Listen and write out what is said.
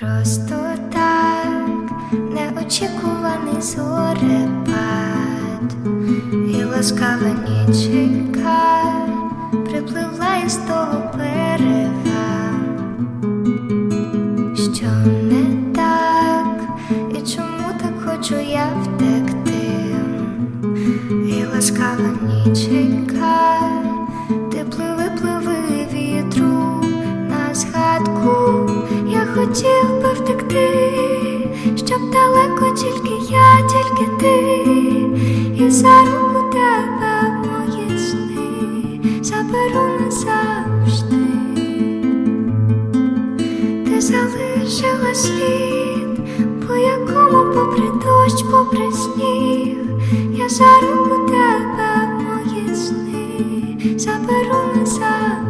Просто так неочікуваний зорепад. І ласкава ніченька припливла із того берега, що не так, і чому так хочу я втекти, і ласкава ніченька, хотів би втекти, щоб далеко тільки я, тільки ти, і за руку тебе в мої сни заберу назавжди, ти залишила слід, по якому попри дощ, попри сніг, я за руку тебе в мої сни заберу назавжди.